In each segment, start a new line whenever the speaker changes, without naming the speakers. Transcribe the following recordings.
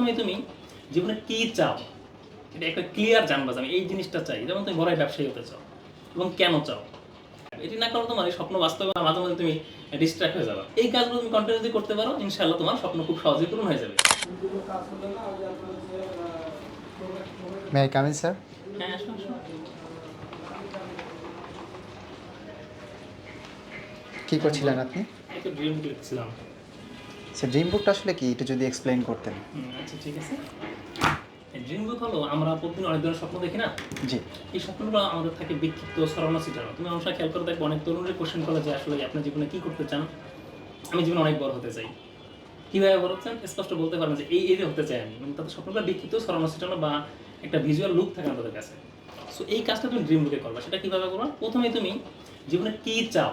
প্রথমে তুমি জীবনে কি চাও? এটা একটা ক্লিয়ার জানবা আমি এই জিনিসটা চাই। যেমন তুমি বড় ব্যবসায়ী হতে চাও এবং কেন চাও? এটি না করলে তোমার এই স্বপ্ন বাস্তবে মাঝে মাঝে তুমি ডিস্ট্রাক্ট হয়ে যাবে। এই কাজগুলো তুমি কন্টিনিউ যদি করতে পারো ইনশাআল্লাহ তোমার স্বপ্ন খুব সহজেই পূরণ হয়ে যাবে।
মে আই কামিন স্যার
হ্যাঁ আসো।
করছিলেন আপনি?
একটু ড্রিম লিখছিলাম
স্যার ড্রিম বুকটা আসলে কি? এটা যদি এক্সপ্লেইন করতেন।
আচ্ছা ঠিক আছে। ড্রিম বুক হলো আমরা প্রতিদিন অনেক ধরনের স্বপ্ন দেখি না?
জি।
এই স্বপ্নগুলো আমাদের থাকে বিক্ষিপ্ত সরানো ছিটানো তুমি আমার খেয়াল করে দেখব অনেক তরুণের কোশ্চেন করে যে আসলে আপনার জীবনে কি করতে চান? আমি জীবনে অনেক বড় হতে চাই। কীভাবে বড় হচ্ছেন স্পষ্ট বলতে পারবেন যে এই এরিয়া হতে চাই আমি। মানে তাদের স্বপ্নগুলো বিক্ষিপ্ত সরানো ছিটানো বা একটা ভিজুয়াল লুক থাকে না তাদের কাছে। সো এই কাজটা তুমি ড্রিম বুকে করবা। সেটা কীভাবে করবা? প্রথমে তুমি জীবনে কি চাও?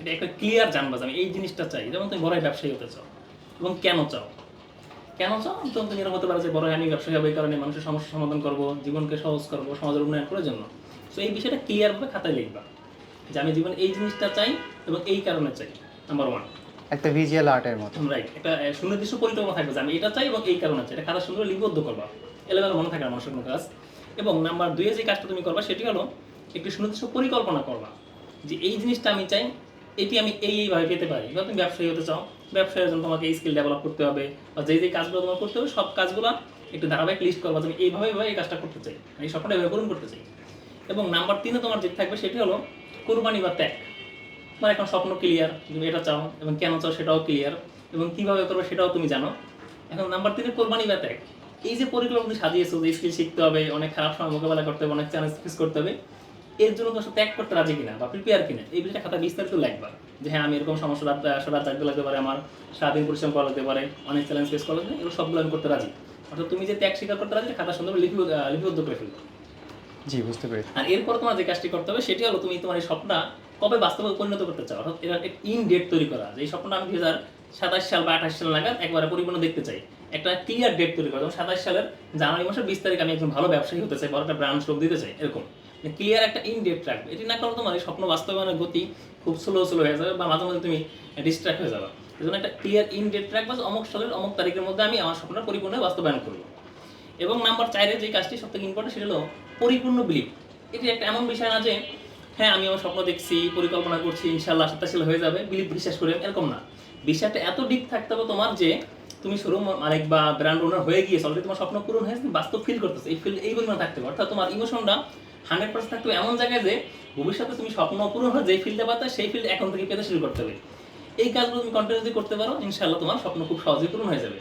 এটা একটা ক্লিয়ার জানবা যে আমি এই জিনিসটা চাই। যেমন তুমি বড় ব্যবসায়ী হতে চাও। এবং কেন চাও? কেন চাও? তুমি এরকম হতে পারে যে বড় হয়ে আমি ব্যবসায়ী হবে কারণে মানুষের সমস্যার সমাধান করব জীবনকে সহজ করব সমাজের উন্নয়ন করার জন্য। সো এই বিষয়টা ক্লিয়ারভাবে খাতায় লিখবা যে আমি জীবনে এই জিনিসটা চাই এবং এই কারণে চাই নাম্বার ওয়ান
একটা ভিজুয়াল আর্টের মতো।
রাইট একটা সুনির্দিষ্ট পরিকল্পনা থাকবে যে আমি এটা চাই এবং এই কারণে চাই। এটা খাতা সুন্দর লিপিবদ্ধ করবা। এলেবেল মনে থাকে না মানুষের কোনো কাজ। এবং নাম্বার দুয়ে যে কাজটা তুমি করবা সেটি হলো একটি সুনির্দিষ্ট পরিকল্পনা করবা যে এই জিনিসটা আমি চাই এটি আমি এই এইভাবে পেতে পারি বা তুমি ব্যবসায়ী হতে চাও। ব্যবসায়ের জন্য তোমাকে স্কিল ডেভেলপ করতে হবে বা যে যে কাজগুলো তোমার করতে হবে, সব কাজগুলো একটু ধারাবাহিক লিস্ট করবা তুমি এইভাবে এই কাজটা করতে চাই। আমি এই স্বপ্নটা এভাবে পূরণ করতে চাই। এবং নাম্বার তিনে তোমার যেটি থাকবে সেটি হলো কোরবানি বা ত্যাগ। মানে এখন স্বপ্ন ক্লিয়ার তুমি এটা চাও এবং কেন চাও সেটাও ক্লিয়ার এবং কীভাবে করবে সেটাও তুমি জানো। এখন নাম্বার তিনে কোরবানি বা ত্যাগ। এই যে পরিকল্পনা সাজিয়েছো যে স্কিল শিখতে হবে, অনেক খারাপ সময় মোকাবেলা করতে হবে, অনেক চ্যালেঞ্জ ফেস করতে হবে এর জন্য তোমার ত্যাগ করতে রাজি কিনা বা প্রিপেয়ার কিনা? এই বিষয়ে খাতা বিস্তারিত লাগবা। যে হ্যাঁ আমি এরকম সমস্যা রাত সারা চাকরি লাগতে পারে আমার সারাদিন পরিশ্রম করা লাগতে পারে অনেক চ্যালেঞ্জ ফেস করা লাগতে এগুলো সবগুলো আমি করতে রাজি। অর্থাৎ তুমি যে ত্যাগ স্বীকার করতে রাজি খাতা সুন্দর লিপি লিপিবদ্ধ করে ফেলবে।
জি বুঝতে পেরেছি।
আর এরপর তোমার যে কাজটি করতে হবে সেটি হলো তুমি তোমার এই স্বপ্নটা কবে বাস্তবে পরিণত করতে চাও? অর্থাৎ এটা একটা ইন ডেট তৈরি করা। যে এই স্বপ্নটা আমি দুই হাজার সাতাশ সাল বা আঠাশ সাল নাগাদ একবারে পরিপূর্ণ দেখতে চাই। একটা ক্লিয়ার ডেট তৈরি করা। যেমন সাতাশ সালের জানুয়ারি মাসের বিশ তারিখ আমি একজন ভালো ব্যবসায়ী হতে চাই বড় একটা ব্রাঞ্চ লোক দিতে চাই এরকম। ক্লিয়ার একটা ইন ডেট রাখবে। এটি না করলে তোমার এই স্বপ্ন বাস্তবায়নের গতি খুব স্লো স্লো হয়ে যাবে বা মাঝে মাঝে তুমি ডিস্ট্রাক্ট হয়ে যাবে। এই জন্য একটা ক্লিয়ার ইন ডেট রাখবে অমুক সালের অমুক তারিখের মধ্যে আমি আমার স্বপ্নটা পরিপূর্ণ বাস্তবায়ন করব। এবং নাম্বার চারে যে কাজটি সব থেকে ইম্পর্টেন্ট সেটা হলো পরিপূর্ণ বিলিভ এটি একটা এমন বিষয় না যে হ্যাঁ আমি আমার স্বপ্ন দেখছি, পরিকল্পনা করছি ইনশাল্লাহ সত্যাশীল হয়ে যাবে বিলিভ বিশ্বাস করে, এরকম না। বিষয়টা এত ডিপ থাকতে হবে তোমার যে, তুমি শোরুম মালিক বা ব্র্যান্ড ওনার হয়ে গিয়েছে অলরেডি তোমার স্বপ্ন পূরণ হয়েছে বাস্তব ফিল করতেছে। এই ফিল এই পরিমাণ থাকতে হবে। অর্থাৎ তোমার ইমোশনটা হান্ড্রেড পার্সেন্ট থাকতে এমন জায়গায় যে ভবিষ্যতে তুমি স্বপ্ন পূরণ হয় যেই ফিল্ডে পাতা সেই ফিল্ড এখন থেকে পেতে শুরু করতে হবে। এই কাজগুলো তুমি কন্টিনিউ যদি করতে পারো ইনশাল্লাহ তোমার স্বপ্ন খুব সহজেই পূরণ হয়ে যাবে।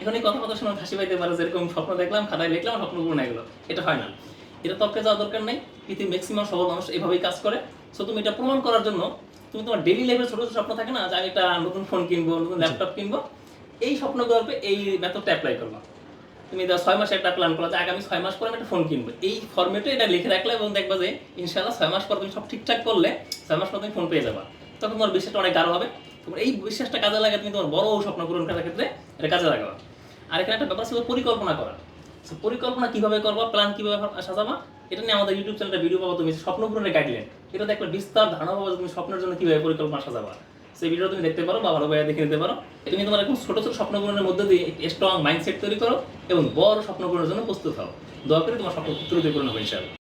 এখন এই কথা কথা শোনার হাসি পাইতে পারে যেরকম স্বপ্ন দেখলাম খাতায় লিখলাম স্বপ্ন পূরণ হয়ে গেলো। এটা হয় না। এটা তর্কে যাওয়ার দরকার নেই। পৃথিবীর ম্যাক্সিমাম সবল মানুষ এভাবেই কাজ করে। সো তুমি এটা প্রমাণ করার জন্য তুমি তোমার ডেইলি লাইফের ছোট ছোট স্বপ্ন থাকে না যে আমি একটা নতুন ফোন কিনবো নতুন ল্যাপটপ কিনবো এই স্বপ্ন গল্পে এই মেথডটা অ্যাপ্লাই করব। তুমি দাও ছয় মাসে একটা প্ল্যান করো যে আগামী ছয় মাস পরে আমি একটা ফোন কিনবো। এই ফর্মেটে এটা লিখে রাখলে এবং দেখবা যে ইনশাল্লাহ ছয় মাস পর তুমি সব ঠিকঠাক করলে, ছয় মাস পর তুমি ফোন পেয়ে যাবা। তখন তোমার বিশ্বাসটা অনেক গাঢ় হবে। তোমার এই বিশ্বাসটা কাজে লাগে তুমি তোমার বড় স্বপ্ন পূরণ করার ক্ষেত্রে এটা কাজে লাগাবা। আর এখানে একটা ব্যাপার ছিল পরিকল্পনা করা। পরিকল্পনা কীভাবে করবা প্ল্যান কীভাবে সাজাবা, এটা নিয়ে আমাদের ইউটিউব চ্যানেলে ভিডিও পাবো তুমি, স্বপ্ন পূরণের গাইডলাইন এটা দেখলে বিস্তার ধারণা পাবো তুমি স্বপ্নের জন্য কীভাবে পরিকল্পনা সাজাবা। সেই ভিডিও তুমি দেখতে পারো বা ভালো ভাইয়া দেখে নিতে পারো। তুমি তোমার ছোট ছোট স্বপ্ন পূরণের মধ্যে দিয়ে স্ট্রং মাইন্ডসেট তৈরি করো এবং বড় স্বপ্ন পূরণের জন্য প্রস্তুত হও। দয়া করে তোমার স্বপ্ন দ্রুত পূরণ ইনশাআল্লাহ।